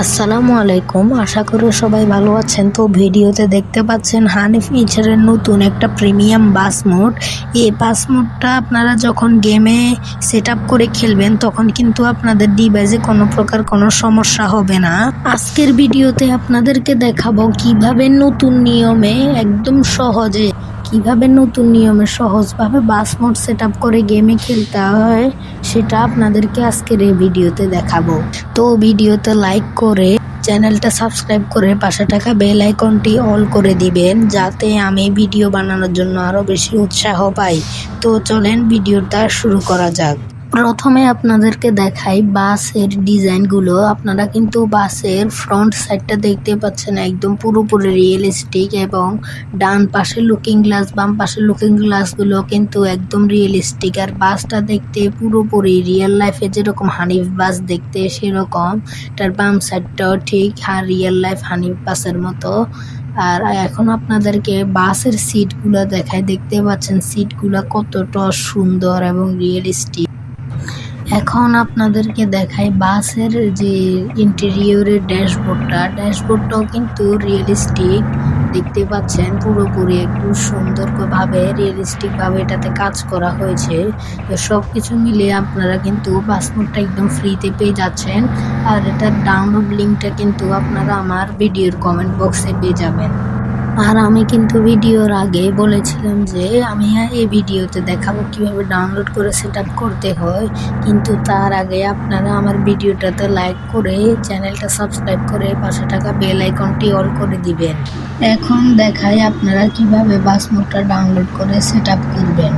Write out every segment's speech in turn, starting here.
আসসালামু আলাইকুম। আশা করি সবাই ভালো আছেন। তো ভিডিওতে দেখতে পাচ্ছেন হানিফ ইচারের নতুন একটা প্রিমিয়াম বাস মোড। এই বাস মোডটা আপনারা যখন গেমে সেট করে খেলবেন, তখন কিন্তু আপনাদের ডিভাইসে কোনো প্রকার কোনো সমস্যা হবে না। আজকের ভিডিওতে আপনাদেরকে দেখাবো কীভাবে নতুন নিয়মে একদম সহজে কীভাবে নতুন নিয়মে সহজভাবে বাস মোড সেট করে গেমে খেলতে হয়, সেটা আপনাদেরকে আজকের এই ভিডিওতে দেখাবো। তো ভিডিওতে লাইক করে চ্যানেলটা সাবস্ক্রাইব করে পাশে থাকা বেল আইকনটি অল করে দিবেন, যাতে আমি ভিডিও বানানোর জন্য আরও বেশি উৎসাহ পাই। তো চলেন ভিডিওটা শুরু করা যাক। প্রথমে আপনাদেরকে দেখাই বাসের ডিজাইনগুলো। আপনারা কিন্তু বাসের ফ্রন্ট সাইডটা দেখতে পাচ্ছেন একদম পুরোপুরি রিয়েলিস্টিক এবং ডান পাশে লুকিং গ্লাস বাম পাশে লুকিং গ্লাসগুলো কিন্তু একদম রিয়েলিস্টিক আর বাসটা দেখতে পুরোপুরি রিয়েল লাইফে যেরকম হানিফ বাস দেখতে সেরকম, তার বাম সাইডটাও ঠিক রিয়েল লাইফ হানিফ বাসের মতো। আর এখন আপনাদেরকে বাসের সিটগুলো দেখায় দেখতে পাচ্ছেন সিটগুলো কতটা সুন্দর এবং রিয়েলিস্টিক এখন আপনাদেরকে দেখাই বাসের যে ইন্টেরিয়রের ড্যাশবোর্ডটা। ড্যাশবোর্ডটাও কিন্তু রিয়েলিস্টিক দেখতে পাচ্ছেন? পুরোপুরি একটু সুন্দরভাবে রিয়েলিস্টিকভাবে এটাতে কাজ করা হয়েছে। তো সব কিছু মিলিয়ে আপনারা কিন্তু মোডটা একদম ফ্রিতে পেয়ে যাচ্ছেন। আর এটার ডাউনলোড লিঙ্কটা কিন্তু আপনারা আমার ভিডিওর কমেন্ট বক্সে পেয়ে যাবেন। আর আমি কিন্তু ভিডিওর আগে বলেছিলাম যে আমি এই ভিডিওতে দেখাবো কীভাবে ডাউনলোড করে সেট করতে হয়। কিন্তু তার আগে আপনারা আমার ভিডিওটাতে লাইক করে চ্যানেলটা সাবস্ক্রাইব করে পাশে টাকা বেল আইকনটি অল করে দিবেন। এখন দেখাই আপনারা কীভাবে বাস মোডটা ডাউনলোড করে সেট করবেন।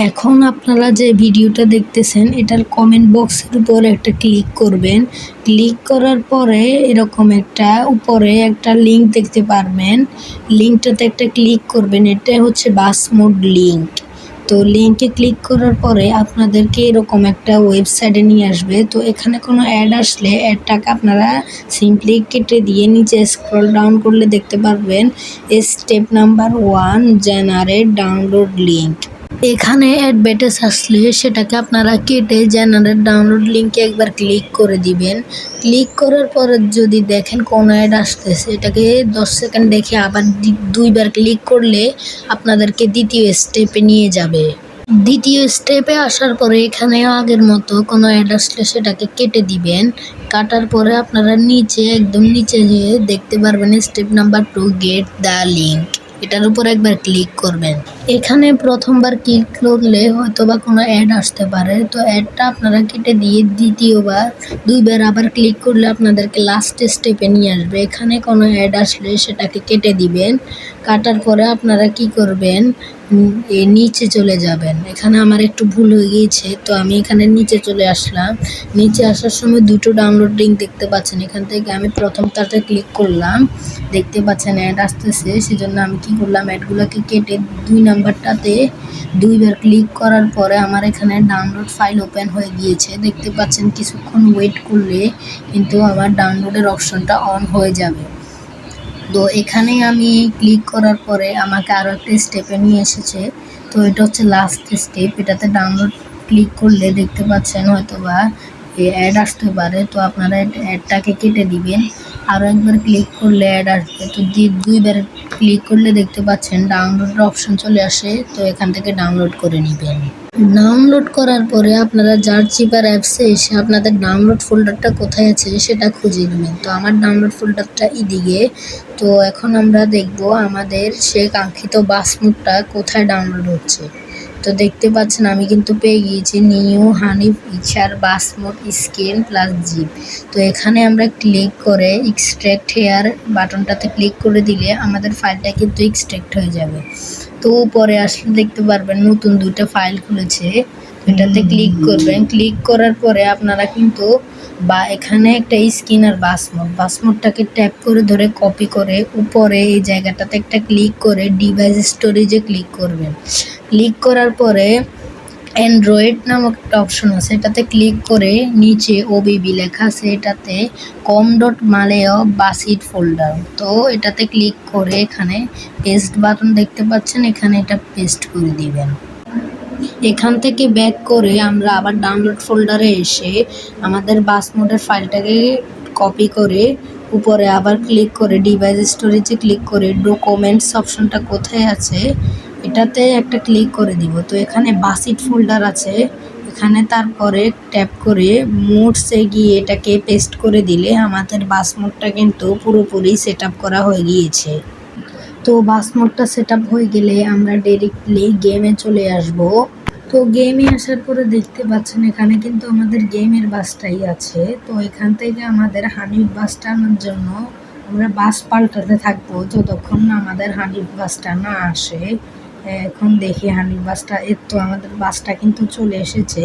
এখন আপনারা যে ভিডিওটা দেখতেছেন এটার কমেন্ট বক্সের উপর একটা ক্লিক করবেন। ক্লিক করার পরে এরকম একটা উপরে একটা লিঙ্ক দেখতে পারবেন। লিঙ্কটাতে একটা ক্লিক করবেন, এটা হচ্ছে বাস মোড লিঙ্ক তো লিঙ্কে ক্লিক করার পরে আপনাদেরকে এরকম একটা ওয়েবসাইটে নিয়ে আসবে। তো এখানে কোনো অ্যাড আসলে অ্যাডটাকে আপনারা সিম্পলি কেটে দিয়ে নিচে স্ক্রল ডাউন করলে দেখতে পারবেন। Step number one generate download link এখানে অ্যাডভার্টাইজ আসলে সেটাকে আপনারা কেটে জেনারেট ডাউনলোড লিঙ্কে একবার ক্লিক করে দিবেন। ক্লিক করার পরে যদি দেখেন কোন অ্যাড আসতেছে, এটাকে দশ সেকেন্ড দেখে আবার দুইবার ক্লিক করলে আপনাদেরকে দ্বিতীয় স্টেপে নিয়ে যাবে। দ্বিতীয় স্টেপে আসার পরে এখানেও আগের মতো কোনো অ্যাড আসলে সেটাকে কেটে দিবেন। কাটার পরে আপনারা নিচে, একদম নিচে যেয়ে দেখতে পারবেন step number two, get the link এটার উপর একবার ক্লিক করবেন। এখানে প্রথমবার ক্লিক করলে হয়তো বা কোনো অ্যাড আসতে পারে। তো অ্যাডটা আপনারা কেটে দিয়ে দ্বিতীয়বার, দুইবার আবার ক্লিক করলে আপনাদেরকে লাস্ট স্টেপে নিয়ে আসবে। এখানে কোনো অ্যাড আসলে সেটাকে কেটে দিবেন। কাটার পরে আপনারা কি করবেন? নিচে চলে যাবেন। এখানে আমার একটু ভুল হয়ে গিয়েছে, তো আমি এখানে নিচে চলে আসলাম। নিচে আসার সময় দুটো ডাউনলোড লিঙ্ক দেখতে পাচ্ছেন। এখান থেকে আমি প্রথমটাতে ক্লিক করলাম। দেখতে পাচ্ছেন অ্যাড আসতেছে। সেজন্য আমি কি করলাম অ্যাডগুলোকে কেটে দুই নাম্বারটাতে দুইবার ক্লিক করার পরে আমার এখানে ডাউনলোড ফাইল ওপেন হয়ে গিয়েছে। দেখতে পাচ্ছেন কিছুক্ষণ ওয়েট করলে কিন্তু আমার ডাউনলোডের অপশনটা অন হয়ে যাবে। তো এখানে আমি ক্লিক করার পরে আমাকে আরও একটা স্টেপে নিয়ে এসেছে। তো এটা হচ্ছে লাস্ট স্টেপ এটাতে ডাউনলোড ক্লিক করলে দেখতে পাচ্ছেন হয়তো বা অ্যাড আসতে পারে। তো আপনারা অ্যাডটাকে কেটে দিবেন। আরও একবার ক্লিক করলে অ্যাড আসবে। তো দুইবার ক্লিক করলে দেখতে পাচ্ছেন ডাউনলোডের অপশন চলে আসে, তো এখান থেকে ডাউনলোড করে নেবেন। ডাউনলোড করার পরে আপনারা যার চিপার অ্যাপসে এসে আপনাদের ডাউনলোড ফোল্ডারটা কোথায় আছে সেটা খুঁজে নেবেন। তো আমার ডাউনলোড ফোল্ডারটা এদিকে। তো এখন আমরা দেখব আমাদের সে কাঙ্ক্ষিত বাসমুটটা কোথায় ডাউনলোড হচ্ছে। তো দেখতে পাচ্ছেন আমি কিন্তু পেয়ে গিয়েছি নিউ হানি ইচার বাসমোট স্কেল প্লাস জিপ। তো এখানে আমরা ক্লিক করে এক্সট্র্যাক্ট হেয়ার বাটনটাতে ক্লিক করে দিলে আমাদের ফাইলটা কিন্তু এক্সট্র্যাক্ট হয়ে যাবে। তো পরে আসলে দেখতে পারবেন নতুন দুইটা ফাইল খুলেছে। এটাতে ক্লিক করবেন। ক্লিক করার পরে আপনারা কিন্তু বা এখানে একটা স্ক্রিন আর বাসমোড বাসমোডটাকে ট্যাপ করে ধরে কপি করে উপরে এই জায়গাটাতে একটা ক্লিক করে ডিভাইস স্টোরেজে ক্লিক করবেন ক্লিক করার পরে অ্যান্ড্রয়েড নামক একটা অপশন আছে, এটাতে ক্লিক করে নিচে ওবিবি লেখা আছে, এটাতে কম ডট মালেয় বাসিট ফোল্ডার তো এটাতে ক্লিক করে এখানে পেস্ট বাটন দেখতে পাচ্ছেন, এখানে এটা পেস্ট করে দিবেন। এখান থেকে ব্যাক করে আমরা আবার ডাউনলোড ফোল্ডারে এসে আমাদের বাস মোডের ফাইলটাকে কপি করে উপরে আবার ক্লিক করে ডিভাইস স্টোরেজে ক্লিক করে ডকুমেন্টস অপশনটা কোথায় আছে, এটাতে একটা ক্লিক করে দিব। তো এখানে বাসিট ফোল্ডার আছে, এখানে তারপরে ট্যাপ করে মোডসে গিয়ে এটাকে পেস্ট করে দিলে আমাদের বাস মোডটা কিন্তু পুরোপুরি সেট করা হয়ে গিয়েছে। তো বাস মোডটা সেট হয়ে গেলে আমরা ডিরেক্টলি গেমে চলে আসব। তো গেমে আসার পরে দেখতে পাচ্ছেন এখানে কিন্তু আমাদের গেমের বাসটাই আছে। তো এখান থেকে আমাদের হানিফ বাসটা আনার জন্য আমরা বাস পাল্টাতে থাকব যতক্ষণ না আমাদের হানিফ বাসটা না আসে। এখন দেখি হানিফ বাসটা এর তো আমাদের বাসটা কিন্তু চলে এসেছে।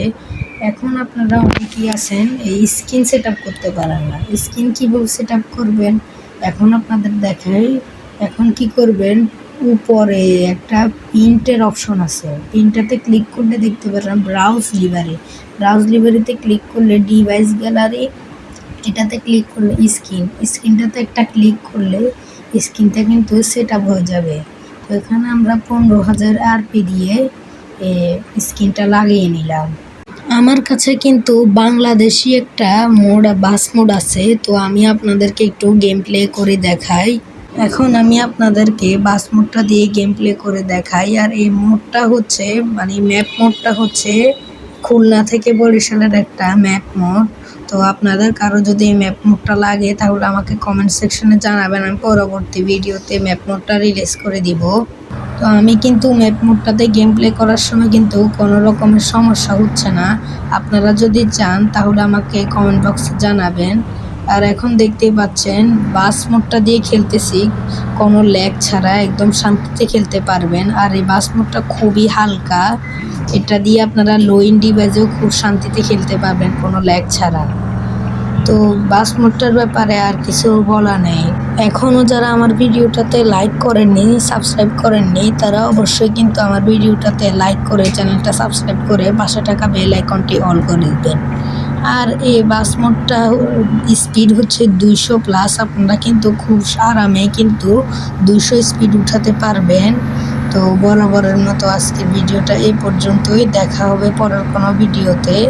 এখন আপনারা অনেকেই আছেন, এই স্ক্রিন সেট করতে পারেন না। স্ক্রিন কীভাবে সেট করবেন? এখন আপনাদের দেখাই, এখন কি করবেন? উপরে একটা প্রিন্টের অপশন আছে। প্রিন্টাতে ক্লিক করলে দেখতে পারেন ব্রাউজ লিভারি ব্রাউজ লিভারিতে ক্লিক করলে ডিভাইস গ্যালারি এটাতে ক্লিক করলে স্ক্রিন স্ক্রিনটাতে একটা ক্লিক করলে স্ক্রিনটা কিন্তু সেট আপ হয়ে যাবে। তো এখানে আমরা পনেরো হাজার আরপি দিয়ে স্ক্রিনটা লাগিয়ে নিলাম। আমার কাছে কিন্তু বাংলাদেশি একটা মোড, বাস মোড আছে। তো আমি আপনাদেরকে একটু গেম প্লে করে দেখাই। এখন আমি আপনাদেরকে বাস মোডটা দিয়ে গেম প্লে করে দেখাই। আর এই মোডটা হচ্ছে মানে ম্যাপ মোডটা হচ্ছে খুলনা থেকে বরিশালের একটা ম্যাপ মোড। তো আপনাদের কারও যদি এই ম্যাপ মোডটা লাগে, তাহলে আমাকে কমেন্ট সেকশনে জানাবেন, আমি পরবর্তী ভিডিওতে ম্যাপ মোডটা রিলিজ করে দিব। তো আমি কিন্তু ম্যাপ মোডটাতে গেম প্লে করার সময় কিন্তু কোনো রকমের সমস্যা হচ্ছে না। আপনারা যদি চান, তাহলে আমাকে কমেন্ট বক্সে জানাবেন। আর এখন দেখতেই পাচ্ছেন, বাস মোডটা দিয়ে খেলতেছি। কোনো ল্যাগ ছাড়া একদম শান্তিতে খেলতে পারবেন। আর এই বাস মোডটা খুবই হালকা। এটা দিয়ে আপনারা লো ইন ডিভাইসেও খুব শান্তিতে খেলতে পারবেন, কোনো ল্যাগ ছাড়া। তো বাস মোডটার ব্যাপারে আর কিছু বলা নেই। এখনও যারা আমার ভিডিওটাতে লাইক করেননি সাবস্ক্রাইব করেননি, তারা অবশ্যই কিন্তু আমার ভিডিওটাতে লাইক করে চ্যানেলটা সাবস্ক্রাইব করে পাশে টাকা বেল আইকনটি অন করে দিবেন। আর এ বাস মোটটা স্পিড হচ্ছে দুইশো প্লাস আপনারা কিন্তু খুব আরামে কিন্তু দুইশো স্পিড উঠাতে পারবেন। তো বরাবরের মতো আজকে ভিডিওটা এই পর্যন্তই। দেখা হবে পরের কোনো ভিডিওতে।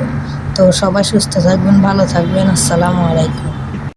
তো সবাই সুস্থ থাকবেন, ভালো থাকবেন। আসসালামু আলাইকুম।